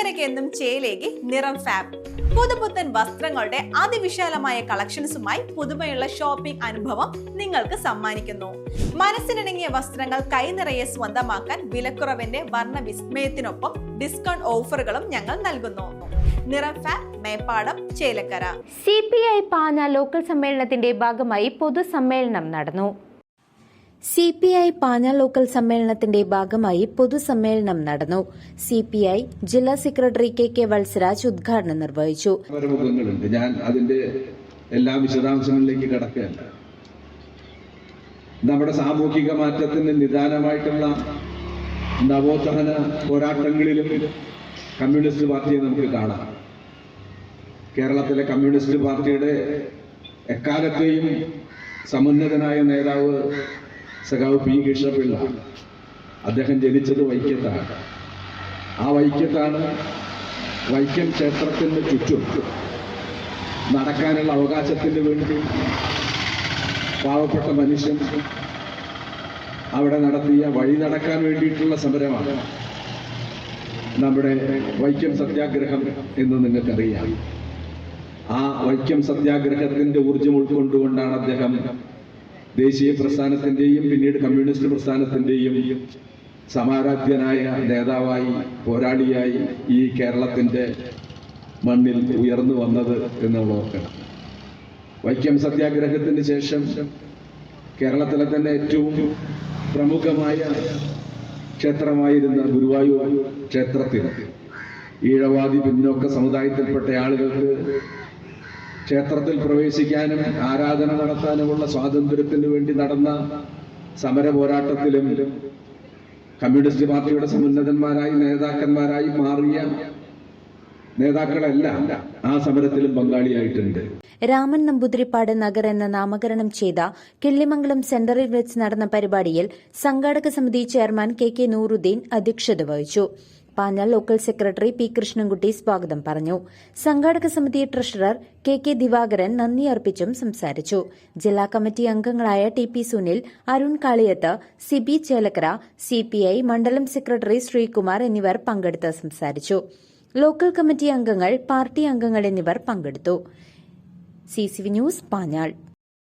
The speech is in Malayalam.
ചേലക്കരയ്ക്ക് ചേലേകി നിറം ഫാബ്. പുതുപുത്തൻ വസ്ത്രങ്ങളുടെ അതിവിശാലമായ കളക്ഷൻസുമായി പുതുമയുള്ള ഷോപ്പിംഗ് അനുഭവം നിങ്ങൾക്ക് സമ്മാനിക്കുന്നു. മനസ്സിനിണങ്ങിയ വസ്ത്രങ്ങൾ കൈനിറയെ സ്വന്തമാക്കാൻ വിലക്കുറവിന്റെ വർണ വിസ്മയത്തിനൊപ്പം ഡിസ്കൗണ്ട് ഓഫറുകളും ഞങ്ങൾ നൽകുന്നു. Fab Chelakkara. C P I പാന local സമ്മേളനത്തിന്റെ ഭാഗമായി പൊതുസമ്മേളനം നടന്നു. സി പി ഐ പാന ലോക്കൽ സമ്മേളനത്തിന്റെ ഭാഗമായി പൊതുസമ്മേളനം നടന്നു. സി പി ഐ ജില്ലാ സെക്രട്ടറി കെ കെ വത്സരാജ് ഉദ്ഘാടനം നിർവഹിച്ചു. ഞാൻ അതിന്റെ എല്ലാ വിശദാംശങ്ങളിലേക്ക് കടക്കുകയല്ല. നമ്മുടെ സാമൂഹിക മാറ്റത്തിന് നിദാനമായിട്ടുള്ള നവോത്ഥാന പോരാട്ടങ്ങളിലും കമ്മ്യൂണിസ്റ്റ് പാർട്ടിയെ നമുക്ക് കാണാം. കേരളത്തിലെ കമ്മ്യൂണിസ്റ്റ് പാർട്ടിയുടെ എക്കാലത്തെയും സമുന്നതനായ നേതാവ് സഖാവ് പി കൃഷ്ണപിള്ള. അദ്ദേഹം ജനിച്ചത് വൈക്കത്താണ്. ആ വൈക്കത്താണ് വൈക്കം ക്ഷേത്രത്തിന് ചുറ്റും നടക്കാനുള്ള അവകാശത്തിന് വേണ്ടി പാവപ്പെട്ട മനുഷ്യൻ അവിടെ നടത്തിയ വഴി നടക്കാൻ വേണ്ടിയിട്ടുള്ള സമരമാണ് നമ്മുടെ വൈക്കം സത്യാഗ്രഹം എന്ന് നിങ്ങൾക്കറിയാം. ആ വൈക്കം സത്യാഗ്രഹത്തിന്റെ ഊർജം ഉൾക്കൊണ്ടുകൊണ്ടാണ് അദ്ദേഹം ദേശീയ പ്രസ്ഥാനത്തിന്റെയും പിന്നീട് കമ്മ്യൂണിസ്റ്റ് പ്രസ്ഥാനത്തിന്റെയും സമാരാധ്യനായ നേതാവായി പോരാളിയായി ഈ കേരളത്തിന്റെ മണ്ണിൽ ഉയർന്നു വന്നത് എന്നുള്ള ഓർക്കണം. വൈക്കം സത്യാഗ്രഹത്തിന് ശേഷം കേരളത്തിലെ തന്നെ ഏറ്റവും പ്രമുഖമായ ക്ഷേത്രമായിരുന്ന ഗുരുവായൂർ ക്ഷേത്രത്തിൽ ഈഴവാദി പിന്നോക്ക സമുദായത്തിൽപ്പെട്ട ആളുകൾക്ക് ക്ഷേത്രത്തിൽ പ്രവേശിക്കാനും ആരാധന നടത്താനുമുള്ള സ്വാതന്ത്ര്യത്തിന് വേണ്ടി നടന്ന സമര പോരാട്ടത്തിലും കമ്മ്യൂണിസ്റ്റ് പാർട്ടിയുടെ സമുന്നതന്മാരായി നേതാക്കന്മാരായി മാറിയ നേതാക്കളെല്ലാം ആ സമരത്തിലും പങ്കാളിയായിട്ടുണ്ട്. രാമൻ നമ്പൂതിരിപ്പാട് നഗർ എന്ന നാമകരണം ചെയ്ത കിള്ളിമംഗലം സെന്ററിൽ വെച്ച് നടന്ന പരിപാടിയിൽ സംഘാടക സമിതി ചെയർമാൻ കെ കെ നൂറുദ്ദീൻ അധ്യക്ഷത വഹിച്ചു. Panjal local secretary P Krishnankutty സ്വാഗതം പറഞ്ഞു. സംഘാടക സമിതി ട്രഷറർ കെ കെ ദിവാകരൻ നന്ദി അർപ്പിച്ചും സംസാരിച്ചു. ജില്ലാ കമ്മിറ്റി അംഗങ്ങളായ T P Sunil Arun Kaliyath Sibi Chelakkara CPI മണ്ഡലം സെക്രട്ടറി ശ്രീകുമാർ എന്നിവർ പങ്കെടുത്ത് സംസാരിച്ചു. ലോക്കൽ കമ്മിറ്റി അംഗങ്ങൾ പാർട്ടി അംഗങ്ങൾ എന്നിവർ പങ്കെടുത്തു. C news Panjal.